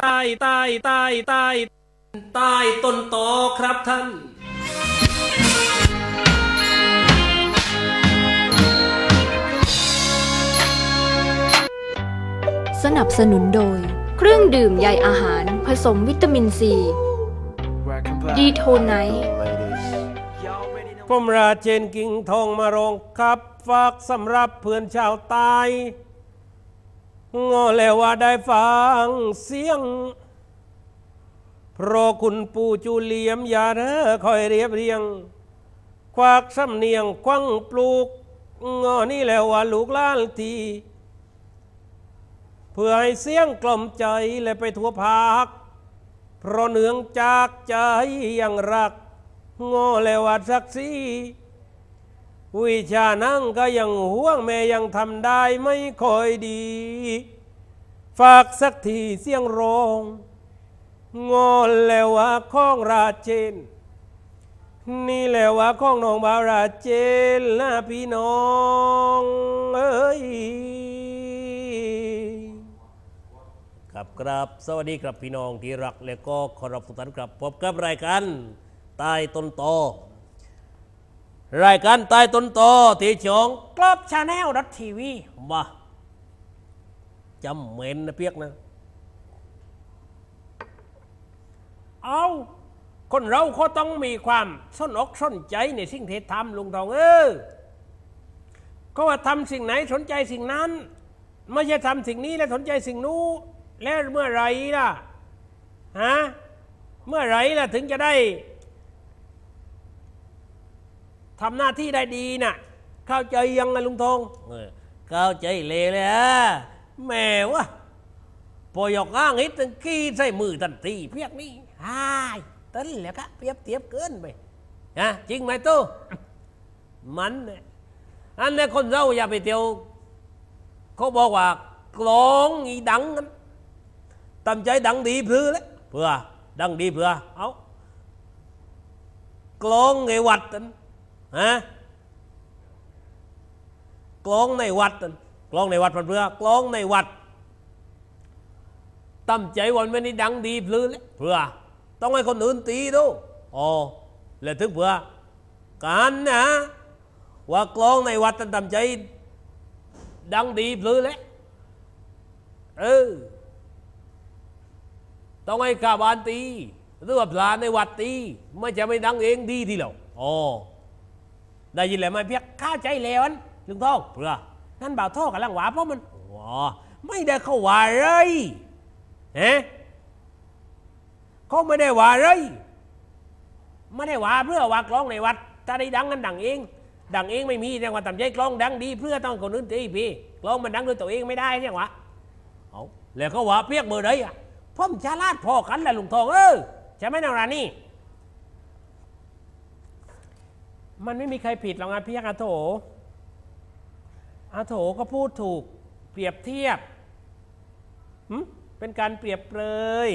ใต้ใต้ใต้ใต้ใต้ต้นตอครับท่านสนับสนุนโดย เครื่องดื่มใยอาหารผสมวิตามินซีดีโทไนท์ผมราเจนกิ่งทองมารงครับ ฝากสำหรับเพื่อนชาวใต้ งอแล้วว่าได้ฟังเสียง เพราะคุณปู่จูเลียมยาเด้อคอยเรียบเรียง ควักสำเนียงควังปลูกงอนี่แล้วว่าลูกล้านทีเพื่อให้เสียงกล่อมใจและไปทั่วภาค เพราะเนืองจากใจยังรักง่แล้วว่าสักสี วิชานั่งก็ยังห่วงแม่ยังทำได้ไม่ค่อยดี ฝากสักทีเสียงร้องโง่แล้วว่าข้องราเจน นี่และว่าข้องน้องบาวราเจนนะพี่น้องเอ้ยครับครับสวัสดีครับพี่น้องที่รักและก็เคารพทุกท่านครับพบกับรายการใต้ต้นโตอ รายการใต้ต้นโตที่ช่องกลอบชาแนลดัตทีวีมาจำเหม็นนะเปียกนะ เอาคนเราก็ต้องมีความสนอกสนใจในสิ่งที่ทำลุงทองเออก็ว่าทำสิ่งไหนสนใจสิ่งนั้น ไม่ใช่ทำสิ่งนี้แล้วสนใจสิ่งนู้นแล้วเมื่อไรล่ะฮะเมื่อไรล่ะถึงจะได้ ทำหน้าที่ได้ดีน่ะเข้าใจยังไงลุงทองเออเข้าใจเลยเลยฮะแม่วะพอยกอ้างฮิตตั้งขี้ใส่มือทันทีเพียกนี่ฮายต้นแหล้วก็เปรียบเทียบเกินไปฮะจริงไหมตู้มันเนี่ยอันนี้คนเราอย่าไปเที่ยวเขาบอกว่ากลองอีดังกันตำใจดังดีเพื่อเลยเพื่อดังดีเพื่อเอากลองในวัดนั่น ฮะกลองในวัดกลองในวัดเพื่อกลองในวัดตั้มใจวันไม่ได้ดังดีเพื่อเลยเพื่อ ต้องให้คนอื่นตีดูอ๋อแล้วถึงเพื่อการนะว่ากลองในวัดตั้งใจ ดังดีเพื่อเลยเออต้องให้ข้าบานตีหรือว่าพลานในวัดตีไม่จะไม่ดังเองดีทีเดียวอ๋อ ได้ยินแล้วไหมเพียกข้าใจแล้วอันลุงทองเพื่อนั่นบ่าวท่อกับลังหวาเพราะมันว้าไม่ได้เข้าว่าเลยเฮ้เขาไม่ได้ว่าเลยไม่ได้ว่าเพื่อว่ากล้องในวัดถ้าได้ดังกันดังเอง ดังเองไม่มีแต่ว่าทำใจกล้องดังดี เพื่อต้องคนอื่นตีพี่กล้องมันดังด้วยตัวเองไม่ได้ใช่ไหมวะเอาแล้วเขาว่าเพียกเบอร์ไหนอะพ่อมชาลาดพอกันแหละลุงทองเออใช่ไหมนางรานี่ มันไม่มีใครผิดหรอกนะพี่อาโถอาโถก็พูดถูกเปรียบเทียบ เป็นการเปรียบเปรย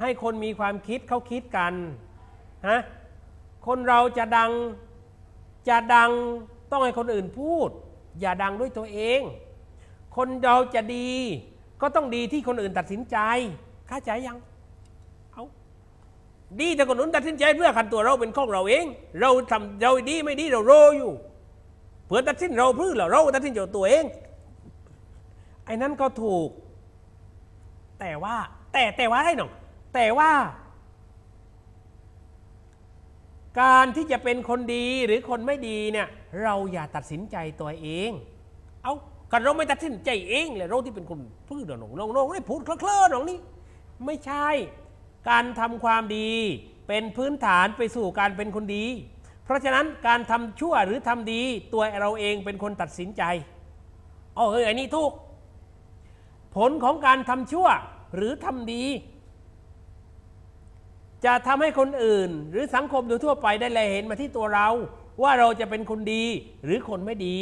ให้คนมีความคิดเขาคิดกันฮะคนเราจะดังจะดังต้องให้คนอื่นพูด อย่าดังด้วยตัวเอง คนเราจะดี ก็ต้องดีที่คนอื่นตัดสินใจ เข้าใจยัง ดีแต่คนอื่นตัดสินใจเพื่อขันตัวเราเป็นของเราเอง เราทำเราดีไม่ดีเราโรอยู่ เพื่อตัดสินเราพื่อเราเราตัดสินใจตัวเอง ไอ้นั้นก็ถูก แต่ว่า แต่แต่ว่าให้หนองแต่ว่า การที่จะเป็นคนดีหรือคนไม่ดีเนี่ย เราอย่าตัดสินใจตัวเอง เอากันเราไม่ตัดสินใจเองเลยเราที่เป็นคนพูดเดี๋ยวน้องน้องน้องได้พูดเคลิ้ๆน้องนี่ไม่ใช่ การทำความดีเป็นพื้นฐานไปสู่การเป็นคนดี เพราะฉะนั้นการทำชั่วหรือทำดีตัวเราเองเป็นคนตัดสินใจอ๋อเฮ้ยอันนี้ถูก ผลของการทำชั่วหรือทำดี จะทำให้คนอื่น หรือสังคมโดยทั่วไปได้แลเห็นมาที่ตัวเรา ว่าเราจะเป็นคนดีหรือคนไม่ดี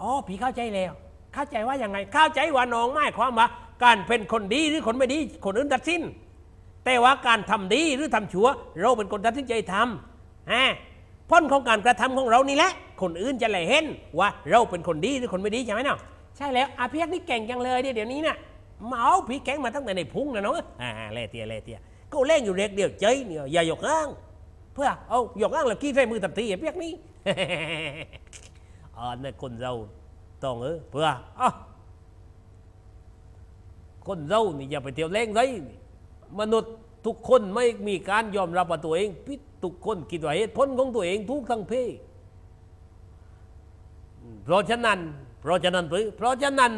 อ๋อผีเข้าใจแล้ว เข้าใจว่าอย่างไง เข้าใจว่าน้องไม่ความว่า การเป็นคนดีหรือคนไม่ดี คนอื่นตัดสิน แต่ว่าการทำดีหรือทำชั่ว เราเป็นคนตัดสินใจทำฮะพ้นของการกระทำของเรานี่แหละ คนอื่นจะแลเห็นว่าเราเป็นคนดีหรือคนไม่ดีใช่ไหมเนาะใช่แล้วอาเพียกนี่เก่งจังเลยเดี๋ยวนี้น่ะมาเอาผีแข็งมาตั้งแต่ในพุงนะเนาะอ่าแล่เตียแล่เตียก็เล่งอยู่เด็กเดียวเจยเนี่ยอย่าหยกอ้าง เพื่อเอาหยกอ้างแล้วกี้ใส่มือตับตีไอ้เปียกนี้อ่าในคนเราต้องเออเพื่ออะ คนเรานี่อย่าไปเที่ยวเล่งเลยมนุษย์ทุกคนไม่มีการยอมรับว่าตัวเองผิดทุกคนคิดว่าเหตุผลของตัวเองทุกทั้งเพศเพราะฉะนั้น เพราะฉะนั้นหรือเพราะฉะนั้น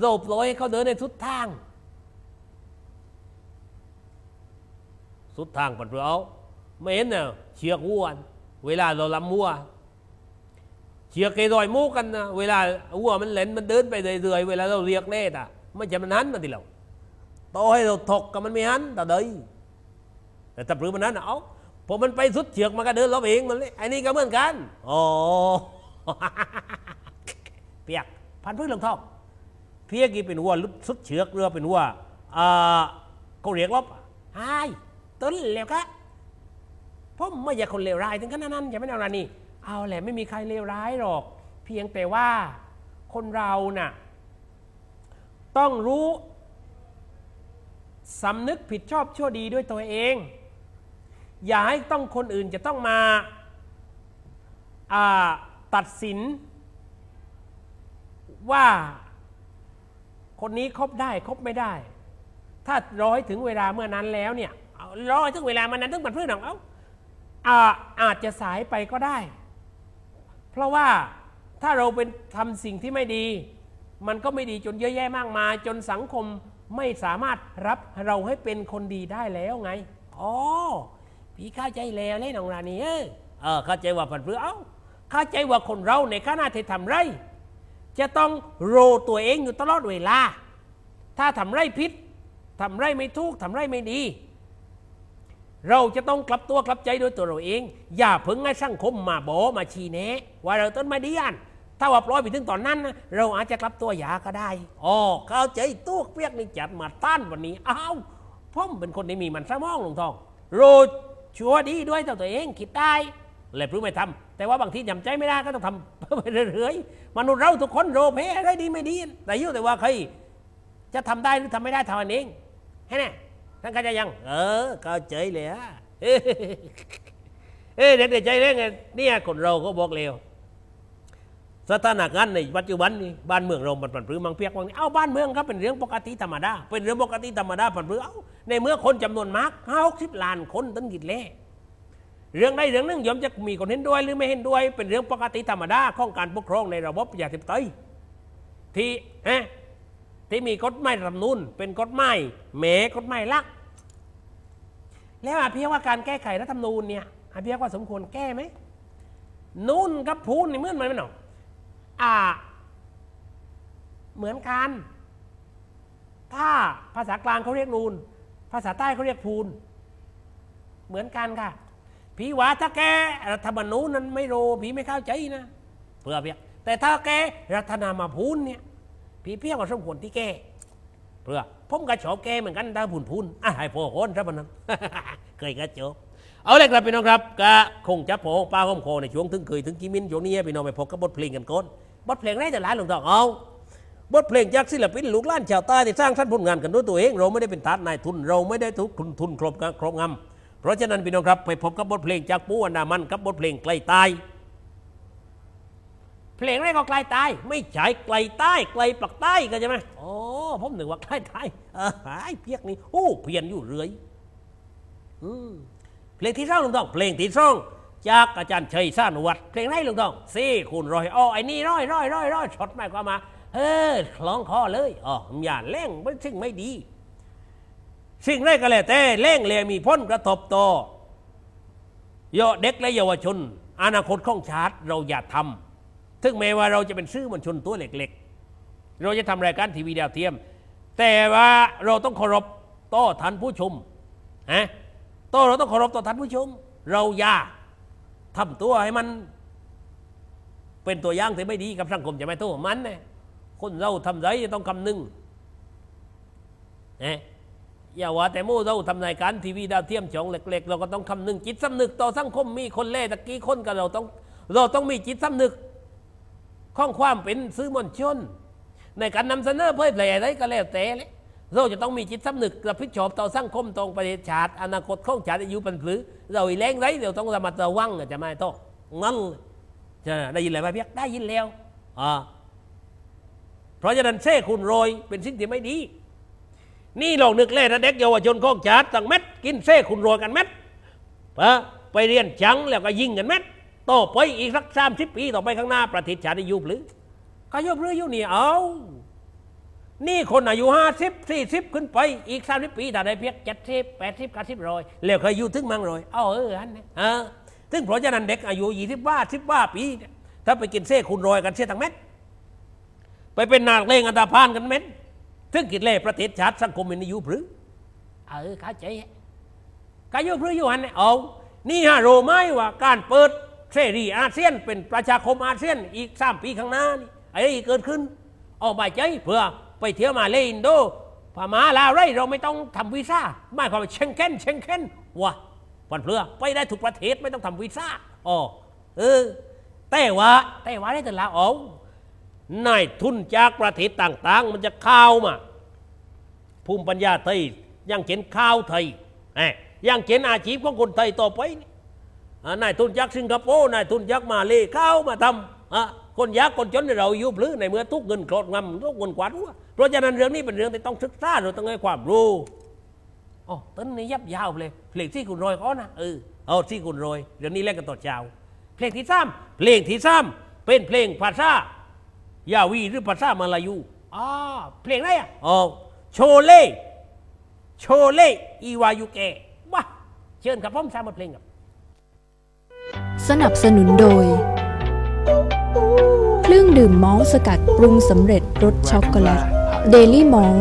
เราปล่อยให้เขาเดินในสุดทาง สุดทางปันเปล่าไม่เห็นเน่ยเชือกวัวเวลาเราลำวัวเชือกเกยรอยมูกันนะเวลาวัวมันเล่นมันเดินไปเรื่อยๆเวลาเราเรียกเล่อะ ไม่จะมันหันมาทีเราต่อให้เราถกกับมันไม่หันแต่เดยแต่ถ้าปรือมันนั้นเอาพอมันไปสุดเชือกมันก็เดินรอบเองมันเลยไอ้นี่ก็เหมือนกันอ๋อเปียกพันพื้นลงทองเพียกีเป็นวัวสุดเชือกเรือเป็นวัวอ่าเขาเรียกว่าไอ้ต้นแล้วก็ผมไม่อยากคนเลวร้ายถึงขนาดนั้นอย่าไม่เอาละนี่เอาแหละไม่มีใครเลวร้ายหรอก เพียงแต่ว่าคนเราน่ะ ต้องรู้สำนึกผิดชอบชั่วดีด้วยตัวเอง อย่าให้ต้องคนอื่นจะต้องมาาตัดสิน ว่าคนนี้คบได้คบไม่ได้ ถ้ารอให้ถึงเวลาเมื่อนั้นแล้วเนี่ยรอใหถึงเวลามันนั้นถึงมันเพื่อนของเอาอาอาจจะสายไปก็ได้ เพราะว่าถ้าเราเป็นทำสิ่งที่ไม่ดี มันก็ไม่ดีจนเยอะแยะมากมายจนสังคมไม่สามารถรับเราให้เป็นคนดีได้แล้วไงอ๋อพี่เข้าใจแล้วเลยน้องรานีเออเออเข้าใจว่าผันเพื่อเอาเข้าใจว่าคนเราในขณะที่ทำไร จะต้องโรตัวเองอยู่ตลอดเวลา ถ้าทำไรพิษทำไรไม่ถูกทำไรไม่ดี เราจะต้องกลับตัวกลับใจโดยตัวเราเอง อย่าเพิ่งให้สังคมมาบอมาชี้แนะ ว่าเราต้นไม่ดีอัน ถ้าว่าปล่อยไปถึงตอนนั้นนะเราอาจจะกลับตัวหยาก็ได้อ๋อเข้าใจตู้เปียกนี่จัดมาต้านวันนี้อ้าวผมเป็นคนที่มีมันสมองลงทองโรชัวดีด้วยตัวเองคิดได้เลยรู้ไม่ทำแต่ว่าบางทีจำใจไม่ได้ก็ต้องทำไปเรื่อยๆมนุษย์เราทุกคนโรเพได้ดีไม่ดีแต่ยุ่แต่ว่าใครจะทำได้หรือทำไม่ได้ท่านั้นเองให้แน่ท่านเข้าใจยัง เออเข้าใจเลยฮะเอ้เด็กเด็กใจเร่งเนี่ยคนเราก็บอกเร็ว สถานการณ์ในปัจจุบันนี้บ้านเมืองเรามันผันพื้มังเปียกวังนี้เอ้าบ้านเมืองครับเป็นเรื่องปกติธรรมดาเป็นเรื่องปกติธรรมดาผันพื้เอ้าในเมื่อคนจำนวนมากห้าหกสิบล้านคนตั้งกิจเล่เรื่องใดเรื่องหนึ่งย่อมจะมีคนเห็นด้วยหรือไม่เห็นด้วย เป็นเรื่องปกติธรรมดาของการปกครองในระบบประชาธิปไตยที่ฮะที่มีกฎหมายรัฐนูนเป็นกฎหมายแหมกฎหมายลัก แล้วอาเพียงว่าการแก้ไขรัฐธรรมนูญเนี่ยอาเพียงว่าสมควรแก้ไหมนุ่นกับพูนนี่เหมือนมันไหมหนอ อ่า เหมือนกัน ถ้าภาษากลางเขาเรียกนูน ภาษาใต้เขาเรียกพูน เหมือนกันค่ะ ผีวาถ้าแกรัฐธรรมนูญนั้นไม่โรผีไม่เข้าใจนะเพื่อเพียแต่ถ้าแกรัฐนามาพูนเนี่ยผีเพี้ยงก็สมควรที่แกเพื่อผมก็ชอบแกเหมือนกันดาพูนพูนอะให้พอคนรับมันนั้นเคยกระจบ เอาเลยครับพี่น้องครับก็คงจะพอป้าข้อมโคในช่วงถึงเคยถึงกิมินช่วงนี้พี่น้องไปพบกับบทเพลงกันก่อนบทเพลงแรกแต่หลายหลวงตาเอาบทเพลงจากศิลปินลูกหลานชาวใต้ที่สร้างสรรค์ผลงานกันด้วยตัวเอง เราไม่ได้เป็นทาสนายทุน เราไม่ได้ทุกทุนทุนครบครบงำเพราะฉะนั้นพี่น้องครับไปพบกับบทเพลงจากปูอันดามันกับบทเพลงไกลตายเพลงแรกก็ไกลตาย ไม่ใช่ไกลใต้ไกลปักใต้กันใช่ไหมโอ๋อผมหนึกว่าไกลใตายเออหายเพียกนี่โอ้เพียนอยู่เรื่อย อืม เพลงที่สองลุงต้องเพลงที่สองจากอาจารย์ชัยสานวัดเพลงไหนลุงต้องสี่คูณร้อยอ๋อไอ้นี่ร้อยร้อยร้อยร้อยช็อตหมายความมาเออคล้องคอเลยอ๋ออย่าเล่งไม่สิ่งไม่ดี สิ่งแรกก็แล้วแต่เล่งเลยมีพ้นกระทบต่อเยาเด็กและเยาวชน อนาคตของชาติ เราอย่าทำถึงแม้ว่าเราจะเป็นซื่อมวลชนตัวเล็กๆ เราจะทำรายการทีวีดาวเทียม แต่ว่าเราต้องเคารพต่อท่านผู้ชมฮะ ต่อเราต้องเคารพต่อท่านผู้ชม เราอย่าทำตัวให้มัน เป็นตัวอย่างที่ไม่ดีกับสังคมจะไม่ตัวมันเนี่ยคนเราทำไรจะต้องคำนึงนะอย่าว่าแต่โม่เราทำรายการทีวีดาวเทียมช่องเล็ก ๆ เราก็ต้องคำนึงจิตสำนึกต่อสังคมมีคนเล่ตะกี้คนกับเราต้อง เราต้องมีจิตสำนึกข้องความเป็นซื้อมวลชน ในการนำเสนอเผยแพร่อะไรก็แล้วแต่เลย เราจะต้องมีจิตสำนึกรับผิดชอบต่อสังคมต่อประเทศชาติอนาคตของชาติอายุเป็นหรือเราอีแรงไรเราต้องระมัดระวังจะไม่ต้องงั้นจะได้ยินอะไรไหมเพียกได้ยินแล้วอ่าเพราะฉะนั้นเซ่คุณโรยเป็นสิ่งที่ไม่ดี นี่ลองนึกเล่นะเด็กเยาวชนของชาติต่างเม็ดกินเซ่คุณโรยกันเม็ดไปเรียนจังแล้วก็ยิงกันเม็ดต่อไปอีกสักสามสิบปีต่อไปข้างหน้าประเทศชาติยุหรือก็ยุบหรือยุบนี่เอา นี่คนอายุห้าสิบสี่สิบขึ้นไปอีกสามสิบปีแต่ได้เพียงเจ็ดสิบแปดสิบเก้าสิบร้อยแล้วเคยอยู่ถึงมังร้อยเอาเอออันนี้เออถึงเพราะฉะนั้นเด็กอายุยี่สิบว่าสิบว่าปีถ้าไปกินเส้คุณรอยกันเสียทั้งเม็ดไปเป็นนาเลงอันดาพานกันเม็ดถึงกินเล่ประเทศชาติสังคมมันอยู่หรือเออเข้าใจกายุพรืออยู่หันเนี่ยเอานี่ฮะโรไม้ว่าการเปิดเสรีอาเซียน เป็นประชาคมอาเซียนอีกสามปีข้างหน้านี่ไอ้เกิดขึ้นออกใบใจเพื่อ ไปเที่ยวมาเลอินโดพม่าลาวไรเราไม่ต้องทำวีซ่าไม่ความเชงเก้นเชงเก้นวะวันเพื่อไปได้ทุกประเทศไม่ต้องทำวีซ่าอ๋อเออแต่ว่าแต่ว่าได้แต่ละอ๋อนายทุนจากประเทศต่าง ๆ มันจะเข้ามา ภูมิปัญญาไทยยังเขียนข้าวไทยยังเขียนอาชีพของคนไทยต่อไปนายทุนจากสิงคโปร์นายทุนจากมาเลเข้ามาทำคนยากคนจนเราอยุบหรือในเมื่อทุกเงินโกรธงำทุกเงินกวาดหัว เพราะฉะนั้นเรื่องนี้เป็นเรื่องที่ต้องศึกษาเราต้องให้ความรู้อ๋อต้นนี้ยับยาวเลยเพลงที่คุณรอยเขานะเออเอาที่คุณรอยเรื่องนี้เล่นกันต่อเช้าเพลงที่สามเพลงที่สามเป็นเพลงภาษายาวีหรือภาษามาลายูอ๋อเพลงอะไรอะอ๋อโชเล่โชเล่อีวายูเกว้าเชิญครับผมสามบทเพลงครับสนับสนุนโดย เครื่องดื่มมอลสกัดปรุงสำเร็จรสช็อกโกแลต เดลี่มอล